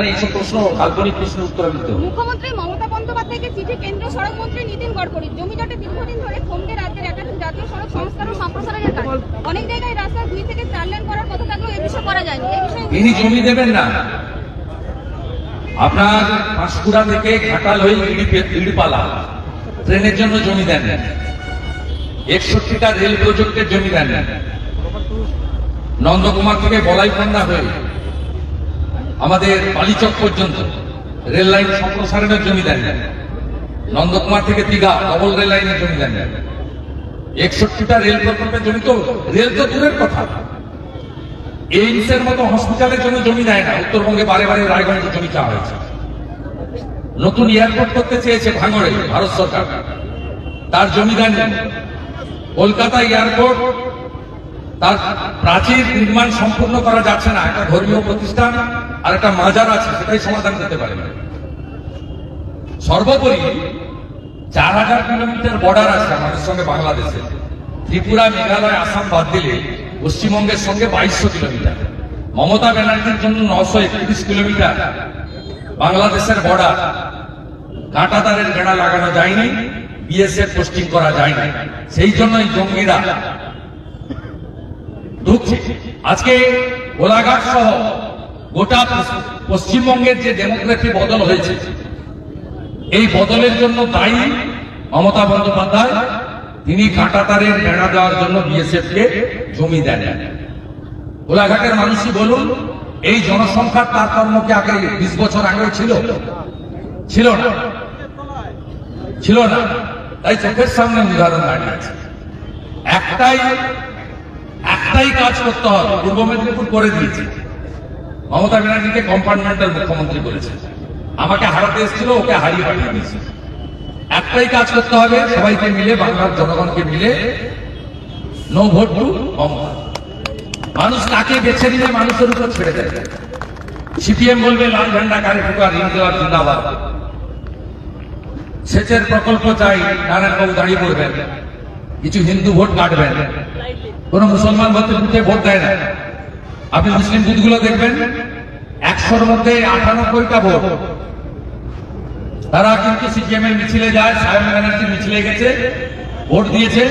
মানে এইসব প্রশ্ন কাল্পনিক প্রশ্নের উত্তর আমি দিতে মুখ্যমন্ত্রী মমতা বন্দ্যোপাধ্যায়কে চিঠি কেন্দ্রীয় সড়ক মন্ত্রী নীতিন গডকরি। জমি দীর্ঘদিন ধরে থমকে রাজ্যের একাধিক জাতীয় সড়ক সংস্কার ও সম্প্রসারণের কাজ। অনেক জায়গায় রাস্তা দুই থেকে চার লেন করার কথা থাকলেও এ বিষয়ে করা যায়নি। এই বিষয়ে তিনি জমি দেবেন না। আপনার পাঁশকুড়া থেকে ঘাটাল হয়ে ইড়িপালা। ট্রেনের জন্য জমি দেন একষট্টিটা রেল প্রজেক্টের জমি দেন নন্দকুমার থেকে বলাইকান্দা হয়ে আমাদের বালিচক পর্যন্ত রেল লাইন সম্প্রসারণের জমি দেন নন্দকুমার থেকে দীঘা ডবল রেল লাইনের জমি দেন একষট্টিটা রেল প্রকল্পের জমি তো রেল তো দূরের কথা। এইমসের মতো হসপিটালের জন্য জমি দেয় না। উত্তরবঙ্গে বারে বারে রায়গঞ্জে জমি চাওয়া হয়েছে। নতুন এয়ারপোর্ট করতে চেয়েছে ভাঙড়ে, ভারত সরকার। তার জমি দেন না। কলকাতা এয়ারপোর্ট তার প্রাচীর নির্মাণ সম্পূর্ণ করা যাচ্ছে না। একটা ধর্মীয় প্রতিষ্ঠান আর একটা মাজার আছে, সেটাই সমাধান করতে পারে। না সর্বোপরি চার হাজার কিলোমিটার বর্ডার আছে আমাদের সঙ্গে বাংলাদেশে। ত্রিপুরা, মেঘালয়, আসাম বাদ দিলে পশ্চিমবঙ্গের সঙ্গে বাইশশো কিলোমিটার। মমতা ব্যানার্জির জন্য নশো একত্রিশ কিলোমিটার বাংলাদেশের বর্ডার কাঁটাতারের বেড়া লাগানো যায়নি বিএসএফ পোস্টিং করা যায় যায়নি সেই জন্যই জঙ্গিরা ঢুকছে আজকে গোলাঘাট সহ গোটা পশ্চিমবঙ্গের যে ডেমোক্রেসি বদল হয়েছে, এই বদলের জন্য দায়ী মমতা বন্দ্যোপাধ্যায়। তিনি কাঁটাতারের বেড়া দেওয়ার জন্য বিএসএফ কে জমি দেন। গোলাঘাটের মানুষই বলুন, এই জনসংখ্যার তারতম্য কি আগে বিশ বছর আগে ছিল? ছিল না। ছিল না। তাই চোখের সামনে উদাহরণ দাঁড়িয়ে আছে। একটাই একটাই কাজ করতে হবে। পূর্ব মেদিনীপুর করে দিয়েছে। মমতা ব্যানার্জিকে কম্পার্টমেন্টাল মুখ্যমন্ত্রী করেছে আমাকে হারাতে এসেছিল, ওকে হারিয়ে পাঠিয়ে দিয়েছে। একটাই কাজ করতে হবে, সবাইকে মিলে, বাংলার জনগণকে মিলে নো ভোট টু মমতা। মানুষ কাকে বেছে নিলে মানুষের উপর ছেড়ে দেয়? সিপিএম বলবে, লাল ঝান্ডা কারে ঠুকা ঋণ দেওয়ার জিন্দাবাদ। সেচের প্রকল্প চাই, নারায়ণবাবু দাঁড়িয়ে পড়বেন। কিছু হিন্দু ভোট কাটবেন। কোন মুসলমান ভোটে ভোট দেয় না। আপনি মুসলিম বুথগুলো দেখবেন একশোর মধ্যে আটানব্বইটা ভোট। তারা কিন্তু সিপিএম এর মিছিলে যায় সায়ন ব্যানার্জি মিছিলে গেছে ভোট দিয়েছে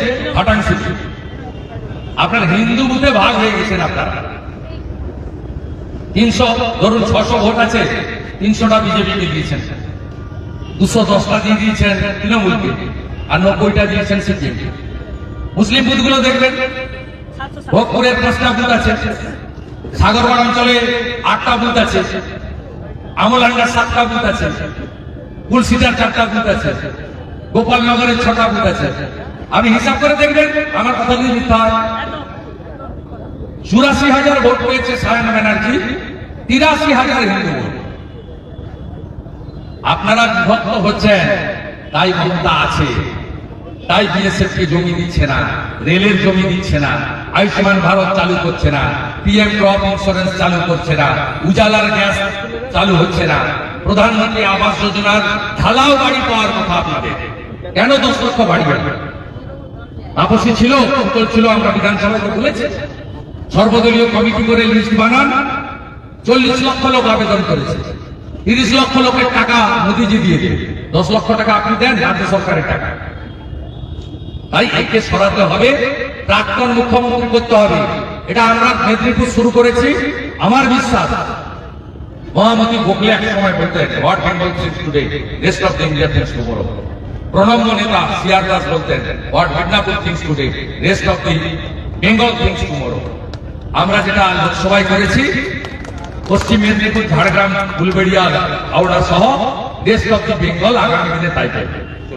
সিপি আপনার হিন্দু বুথে ভাগ হয়ে গেছেন আপনারা। তিনশো ধরুন ছশো ভোট আছে তিনশোটা বিজেপিকে দিয়েছেন। দুশো দশটা দিয়ে দিয়েছেন তৃণমূলকে আর নব্বইটা দিয়েছেন সিপিএম মুসলিম বুথগুলো দেখবেন ভোগপুরের বুথ আছে। সাগরপাড় অঞ্চলে আটটা বুথ আছে। আমলান্ডার সাতটা বুথ আছে। কুলসিটার চারটা বুথ আছে। গোপালনগরের ছটা বুথ আছে। আমি হিসাব করে দেখবেন, আমার কথা যদি চুরাশি হাজার ভোট পেয়েছে সায়ন ব্যানার্জি, তিরাশি হাজার হিন্দু ভোট। আপনারা বিভক্ত হচ্ছেন, তাই মমতা আছে। তাই বিএসএফ কে জমি দিচ্ছে না, রেলের জমি দিচ্ছে না, আয়ুষ্মান ভারত চালু করছে না। পিএম ক্রপ ইন্স্যুরেন্স চালু করছে না, উজালার গ্যাস চালু হচ্ছে না। প্রধানমন্ত্রী আবাস যোজনার ঢালাও বাড়ি পাওয়ার কথা আপনাদের। কেন দশ লক্ষ বাড়ি বাড়বে? আপসি ছিল, উত্তর ছিল, আমরা বিধানসভায় তো বলেছি। সর্বদলীয় কমিটি করে লিস্ট বানান, চল্লিশ লক্ষ লোক আবেদন করেছে। তিরিশ লক্ষ লোকের টাকা মোদিজি দিয়ে দেবে দশ লক্ষ টাকা আপনি দেন, রাজ্য সরকারের টাকা। তাই একে সরাতে হবে, প্রাক্তন মুখ্যমন্ত্রী করতে হবে। এটা আমরা মেদিনীপুর শুরু করেছি। আমার বিশ্বাস, মহামতি গোখলে এক সময় বলতেন what Bengal thinks today rest of the India thinks tomorrow প্রণম্য নেতা সিআর দাস বলতেন what Midnapore thinks today rest of the Bengal thinks tomorrow আমরা যেটা লোকসভায় করেছি, পশ্চিম মেদিনীপুর, ঝাড়গ্রাম, ফুলবেড়িয়া, হাওড়া সহ রেস্ট অফ দি বেঙ্গল আগামী দিনে তাই করবে